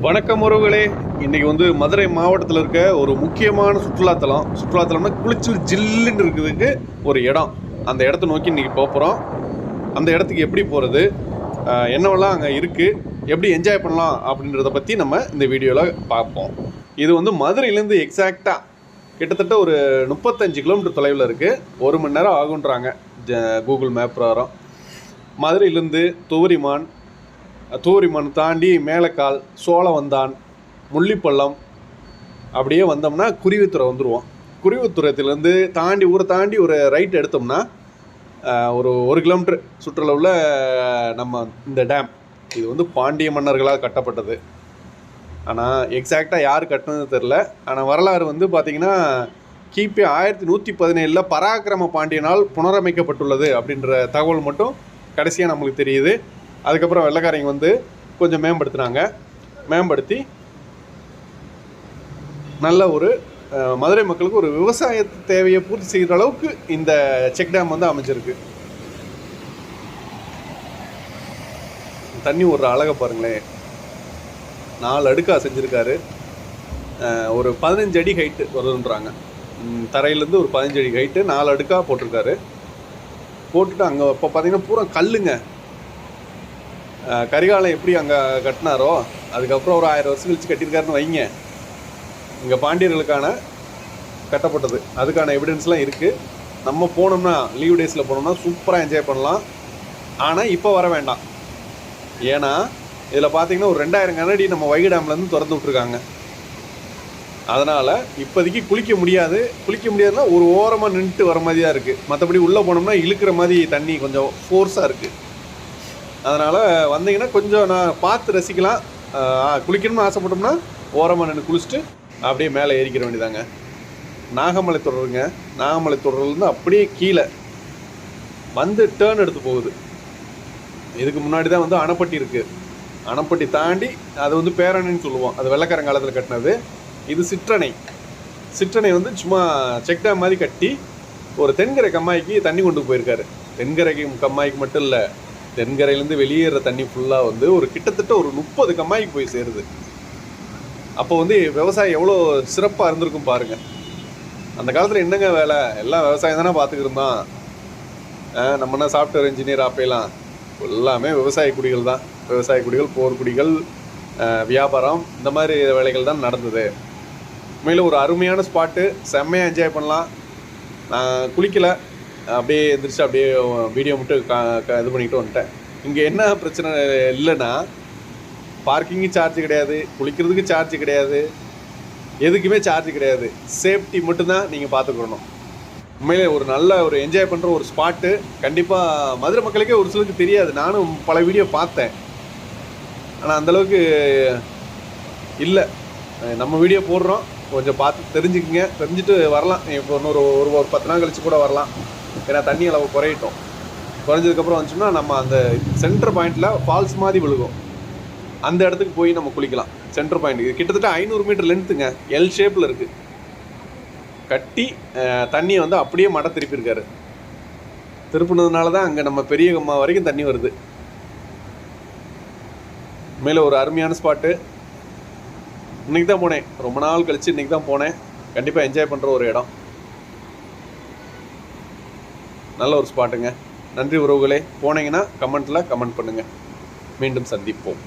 வணக்கம் உறவுகளே. இன்னைக்கு வந்து மதுரை மாவட்டத்தில் இருக்க ஒரு முக்கியமான சுற்றுலாத்தலம். சுற்றுலாத்தலம்னா குளிச்சு ஜில்லுன்னு இருக்கிறதுக்கு ஒரு இடம். அந்த இடத்த நோக்கி இன்றைக்கி போக போகிறோம் அந்த இடத்துக்கு எப்படி போகிறது என்னவெல்லாம் அங்கே இருக்குது எப்படி என்ஜாய் பண்ணலாம் அப்படின்றத பற்றி நம்ம இந்த வீடியோவில் பார்ப்போம். இது வந்து மதுரையிலேருந்து எக்ஸாக்டாக கிட்டத்தட்ட ஒரு முப்பத்தஞ்சு கிலோமீட்டர் தொலைவில் இருக்குது ஒரு மணி நேரம் ஆகுன்றாங்க ஜ- கூகுள் மேப் பிரகாரம். மதுரையிலேருந்து துவரிமான் தூரிமன் தாண்டி மேலக்கால் சோழவந்தான் முள்ளிப்பள்ளம் அப்படியே வந்தோம்னா குருவித்துறை வந்துடுவோம் குருவித்துறையிலேருந்து தாண்டி ஊரை தாண்டி ஒரு ரைட் எடுத்தோம்னா ஒரு ஒரு கிலோமீட்டர் சுற்றளவில் நம்ம இந்த டேம் இது வந்து பாண்டிய மன்னர்களால் கட்டப்பட்டது. ஆனால் எக்ஸாக்டாக யார் கட்டினது தெரில ஆனால் வரலாறு வந்து பார்த்திங்கன்னா கிபி ஆயிரத்தி நூற்றி பதினேழில் பராக்கிரம பாண்டியனால் புனரமைக்கப்பட்டுள்ளது அப்படின்ற தகவல் மட்டும் கடைசியாக நம்மளுக்கு தெரியுது. அதுக்கப்புறம் வெள்ளைக்காரங்க வந்து கொஞ்சம் மேம்படுத்துனாங்க. மேம்படுத்தி நல்ல ஒரு மதுரை மக்களுக்கு ஒரு விவசாய தேவையை பூர்த்தி செய்கிற அளவுக்கு இந்த செக் டேம் வந்து அமைஞ்சிருக்கு. தண்ணி ஒரு அழகை பாருங்களேன். நாலு அடுக்காக செஞ்சுருக்காரு. ஒரு பதினஞ்சு அடி ஹைட்டு வருதுன்றாங்க. தரையிலேருந்து ஒரு பதினஞ்சு அடி ஹைட்டு நாலு அடுக்காக போட்டிருக்காரு. போட்டுட்டு அங்கே இப்போ பார்த்தீங்கன்னா பூரா கல்லுங்க. கரிகாலம் எப்படி அங்கே கட்டினாரோ அதுக்கப்புறம் ஒரு ஆயிரம் வருஷம் கழிச்சு கட்டியிருக்காருன்னு வைங்க. இங்கே பாண்டியர்களுக்கான கட்டப்பட்டது. அதுக்கான எவிடன்ஸ்லாம் இருக்குது நம்ம போனோம்னா லீவ் டேஸில் போனோம்னா சூப்பராக என்ஜாய் பண்ணலாம். ஆனால் இப்போ வர வேண்டாம். ஏன்னா இதில் பார்த்தீங்கன்னா ஒரு ரெண்டாயிரம் கனடி நம்ம வைகை டேம்லேருந்து திறந்து விட்ருக்காங்க அதனால் இப்போதைக்கு குளிக்க முடியாது. குளிக்க முடியாதுன்னா ஒரு ஓரமாக நின்றுட்டு வர மாதிரி தான் இருக்குது மற்றபடி உள்ளே போனோம்னா இழுக்கிற மாதிரி தண்ணி கொஞ்சம் ஃபோர்ஸாக இருக்குது அதனால் வந்தீங்கன்னா கொஞ்சம் நான் பார்த்து ரசிக்கலாம். குளிக்கணும்னு ஆசைப்பட்டோம்னா ஓரமாக நின்று குளிச்சுட்டு அப்படியே மேலே ஏறிக்கிற வேண்டியதாங்க நாகமலை தொடருங்க. நாகமலை தொடர்லேருந்து அப்படியே கீழே வந்து டேர்ன் எடுத்து போகுது. இதுக்கு முன்னாடி தான் வந்து அணைப்பட்டி இருக்குது அணைப்பட்டி தாண்டி அது வந்து பேரணைன்னு சொல்லுவோம். அது வெள்ளக்காரங்காலத்தில் கட்டினது. இது சிற்றணை. சிற்றணை வந்து சும்மா செக் டேம் மாதிரி கட்டி ஒரு தென்கரை கம்மாய்க்கு தண்ணி கொண்டு போயிருக்காரு. தென்கரைக்கும் கம்மாய்க்கு மட்டும் இல்லை. தென்கரையிலேருந்து வெளியேற தண்ணி ஃபுல்லாக வந்து ஒரு கிட்டத்தட்ட ஒரு முப்பது கம்மாய்க்கு போய் சேருது. அப்போ வந்து விவசாயம் எவ்வளோ சிறப்பாக இருந்திருக்கும் பாருங்கள் அந்த காலத்தில் என்னங்க வேலை? எல்லாம் விவசாயம் தானே பார்த்துக்கிருந்தோம் ஆஹ் நம்ம என்ன சாஃப்ட்வேர் இன்ஜினியர் அப்பையெல்லாம் எல்லாமே விவசாய குடிகள் தான். விவசாய குடிகள் போர் குடிகள் வியாபாரம் இந்த மாதிரி வேலைகள் தான் நடந்தது. உண்மையில் ஒரு அருமையான ஸ்பாட்டு செம்மையாக என்ஜாய் பண்ணலாம். நான் குளிக்கலை. அப்படியே எந்திரிச்சு அப்படியே வீடியோ மட்டும் கா இது பண்ணிக்கிட்டு வந்துட்டேன். இங்கே என்ன பிரச்சனை இல்லைன்னா பார்க்கிங்கு சார்ஜ் கிடையாது குளிக்கிறதுக்கு சார்ஜ் கிடையாது எதுக்குமே சார்ஜ் கிடையாது. சேஃப்டி மட்டும்தான் நீங்கள் பார்த்துக்கணும். உண்மையிலே ஒரு நல்ல ஒரு என்ஜாய் பண்ணுற ஒரு ஸ்பாட்டு கண்டிப்பாக மதுரை மக்களுக்கே ஒரு சிலருக்கு தெரியாது. நானும் பல வீடியோ பார்த்தேன். ஆனால் அந்தளவுக்கு இல்லை. நம்ம வீடியோ போடுறோம். கொஞ்சம் பார்த்து தெரிஞ்சுக்குங்க. தெரிஞ்சுட்டு வரலாம். இப்போ இன்னொரு ஒரு ஒரு பத்து நாள் கழிச்சு கூட வரலாம். ஏன்னா தண்ணி அளவு குறையட்டும். குறைஞ்சதுக்கப்புறம் வந்துச்சுன்னா நம்ம அந்த சென்டர் பாயிண்டில் ஃபால்ஸ் மாதிரி விழுகும். அந்த இடத்துக்கு போய் நம்ம குளிக்கலாம். சென்டர் பாயிண்ட் இது கிட்டத்தட்ட ஐநூறு மீட்டர் லென்த்துங்க எல் ஷேப்பில் இருக்குது கட்டி தண்ணியை வந்து அப்படியே மட திருப்பியிருக்காரு. திருப்பினதுனால தான் அங்கே நம்ம பெரிய கம்மா வரைக்கும் தண்ணி வருது. மேலே ஒரு அருமையான ஸ்பாட்டு இன்னைக்கு தான் போனேன். ரொம்ப நாள் கழிச்சு இன்றைக்கி தான் போனேன். கண்டிப்பாக என்ஜாய் பண்ணுற ஒரு இடம். நல்ல ஒரு ஸ்பாட்டுங்க நன்றி உறவுகளே. போனீங்கன்னா கமெண்ட்டில் கமெண்ட் பண்ணுங்கள் மீண்டும் சந்திப்போம்.